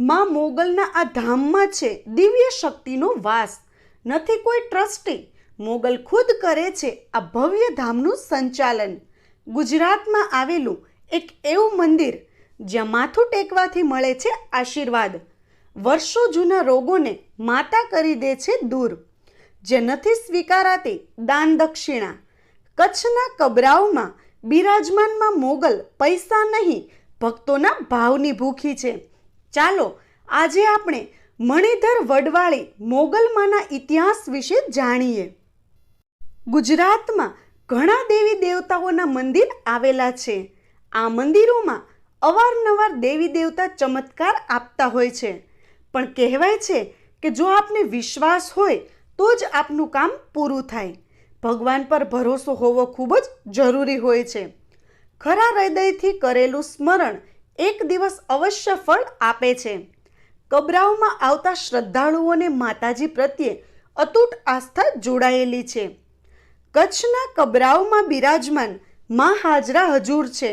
માં મોગલના આ ધામમાં છે, દિવ્ય શક્તિનો વાસ. નથી કોઈ ટ્રસ્ટી. મોગલ ખુદ કરે છે આ ભવ્ય ધામનું સંચાલન. ગુજરાતમાં આવેલું એક એવું મંદિર, જ્યાં માથું ટેકવાથી મળે છે આશીર્વાદ. વર્ષો જૂના રોગોને માતા કરી દે છે દૂર. જે નથી સ્વીકારાતી દાન દક્ષિણા. કચ્છના કબરાઓમાં બિરાજમાનમાં મોગલ પૈસા નહીં, ભક્તોના ભાવની ભૂખી છે. ચાલો આજે આપણે મણિધર વડવાળી મોગલમાના ઇતિહાસ વિશે જાણીએ. ગુજરાતમાં ઘણા દેવી દેવતાઓના મંદિર આવેલા છે. આ મંદિરોમાં અવારનવાર દેવી દેવતા ચમત્કાર આપતા હોય છે. પણ કહેવાય છે કે જો આપને વિશ્વાસ હોય તો જ આપનું કામ પૂરું થાય. ભગવાન પર ભરોસો હોવો ખૂબ જ જરૂરી હોય છે. ખરા હૃદયથી કરેલું સ્મરણ એક દિવસ અવશ્ય ફળ આપે છે. કબરાઓમાં આવતા શ્રદ્ધાળુઓને માતાજી પ્રત્યે અતૂટ આસ્થા જોડાયેલી છે. કચ્છના કબરાઓમાં બિરાજમાન મા હાજરા હજૂર છે.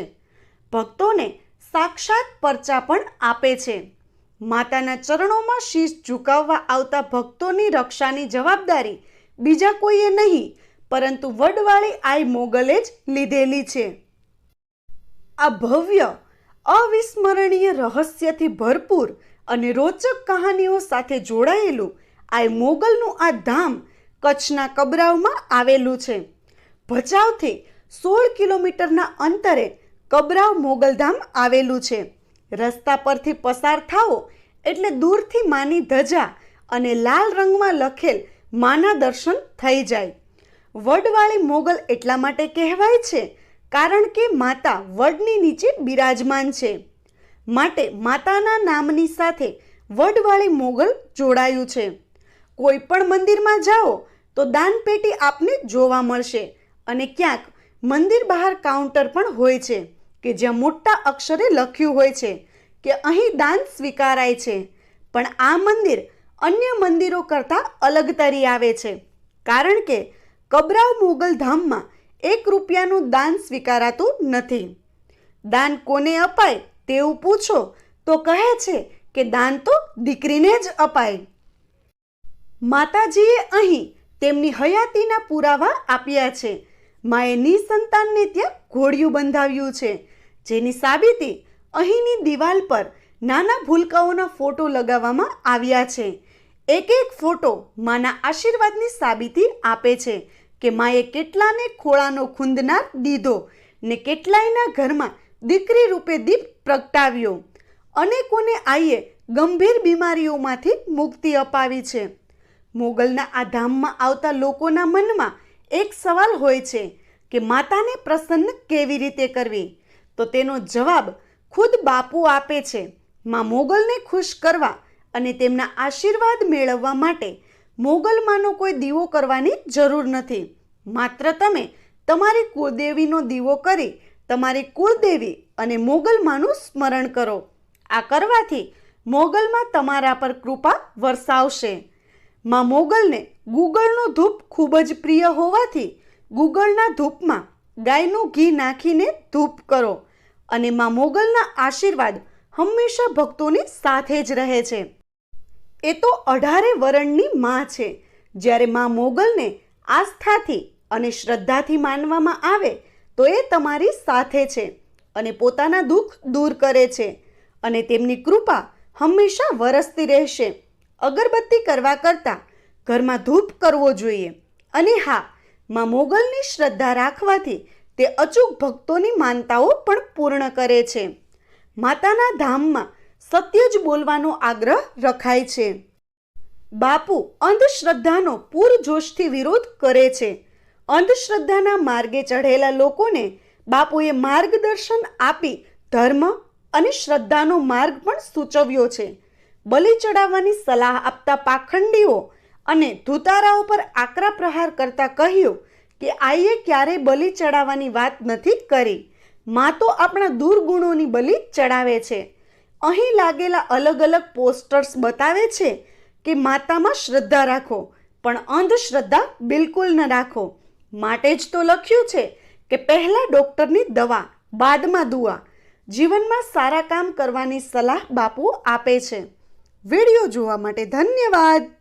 ભક્તોને સાક્ષાત પરચા પણ આપે છે. માતાના ચરણોમાં શીશ ઝુકાવવા આવતા ભક્તોની રક્ષાની જવાબદારી બીજા કોઈએ નહીં, પરંતુ વડવાળી આઈ મોગલે જ લીધેલી છે. આ ભવ્ય અવિસ્મરણીય રહસ્યથી ભરપૂર અને રોચક કહાનીઓ સાથે જોડાયેલું આ મોગલનું આ ધામ કચ્છના કબરાવમાં આવેલું છે. ભચાઉથી સોળ કિલોમીટરના અંતરે કબરાવ મોગલધામ આવેલું છે. રસ્તા પરથી પસાર થાઓ એટલે દૂરથી માની ધજા અને લાલ રંગમાં લખેલ માના દર્શન થઈ જાય. વડવાળી મોગલ એટલા માટે કહેવાય છે કારણ કે માતા વડની નીચે બિરાજમાન છે. માટે માતાના નામની સાથે વડવાળી મોગલ જોડાયું છે. કોઈ પણ મંદિરમાં જાઓ તો દાનપેટી આપને જોવા મળશે અને ક્યાંક મંદિર બહાર કાઉન્ટર પણ હોય છે કે જ્યાં મોટા અક્ષરે લખ્યું હોય છે કે અહીં દાન સ્વીકારાય છે. પણ આ મંદિર અન્ય મંદિરો કરતાં અલગ તરી આવે છે. કારણ કે કબરાવ મોગલ ધામમાં એક રૂપિયાનું દાન સ્વીકારાતું નથી. દાન કોને અપાય તેવું પૂછો તો કહે છે કે દાન તો દીકરીને જ અપાય. માતાજીએ અહીં તેમની હયાતીના પુરાવા આપ્યા છે. માએ નિસંતાનને ત્યાં ઘોડિયું બંધાવ્યું છે. જેની સાબિતી અહીંની દિવાલ પર નાના ભૂલકાઓના ફોટો લગાવવામાં આવ્યા છે. એક એક ફોટો માના આશીર્વાદની સાબિતી આપે છે. કે માએ કેટલાને ખોળાનો ખૂંદનાર દીધો ને કેટલાયના ઘરમાં દીકરી રૂપે દીપ પ્રગટાવ્યો. અનેકોને આઈએ ગંભીર બીમારીઓમાંથી મુક્તિ અપાવી છે. મોગલના આ ધામમાં આવતા લોકોના મનમાં એક સવાલ હોય છે કે માતાને પ્રસન્ન કેવી રીતે કરવી? તો તેનો જવાબ ખુદ બાપુ આપે છે. માં મોગલને ખુશ કરવા અને તેમના આશીર્વાદ મેળવવા માટે મોગલમાંનો કોઈ દીવો કરવાની જરૂર નથી. માત્ર તમે તમારી કુળદેવીનો દીવો કરી તમારી કુળદેવી અને મોગલમાંનું સ્મરણ કરો. આ કરવાથી મોગલમાં તમારા પર કૃપા વરસાવશે. માં મોગલને ગુગળનો ધૂપ ખૂબ જ પ્રિય હોવાથી ગુગળના ધૂપમાં ગાયનું ઘી નાખીને ધૂપ કરો અને માં મોગલના આશીર્વાદ હંમેશા ભક્તોની સાથે જ રહે છે. એ તો અઢારે વરણની માં છે. જ્યારે માં મોગલને આસ્થાથી અને શ્રદ્ધાથી માનવામાં આવે, તો એ તમારી સાથે છે અને પોતાના દુઃખ દૂર કરે છે અને તેમની કૃપા હંમેશા વરસતી રહેશે. અગરબત્તી કરવા કરતાં ઘરમાં ધૂપ કરવો જોઈએ. અને હા, માં મોગલની શ્રદ્ધા રાખવાથી તે અચૂક ભક્તોની માનતાઓ પણ પૂર્ણ કરે છે. માતાના ધામમાં સત્ય જ બોલવાનો આગ્રહ રખાય છે. બાપુ અંધશ્રદ્ધાનો પૂરજોશથી વિરોધ કરે છે. અંધશ્રદ્ધાના માર્ગે ચઢેલા લોકોને બાપુએ માર્ગદર્શન આપી ધર્મ અને શ્રદ્ધાનો માર્ગ પણ સૂચવ્યો છે. બલિ ચડાવવાની સલાહ આપતા પાખંડીઓ અને ધુતારાઓ પર આકરા પ્રહાર કરતા કહ્યું કે આઈએ ક્યારેય બલિ ચડાવવાની વાત નથી કરી. માં તો આપણા દુર્ગુણોની બલિ ચડાવે છે. અહીં લાગેલા અલગ અલગ પોસ્ટર્સ બતાવે છે કે માતામાં શ્રદ્ધા રાખો, પણ અંધશ્રદ્ધા બિલકુલ ન રાખો. માટે જ તો લખ્યું છે કે પહેલાં ડૉક્ટરની દવા, બાદમાં દુઆ. જીવનમાં સારા કામ કરવાની સલાહ બાપુ આપે છે. વીડિયો જોવા માટે ધન્યવાદ.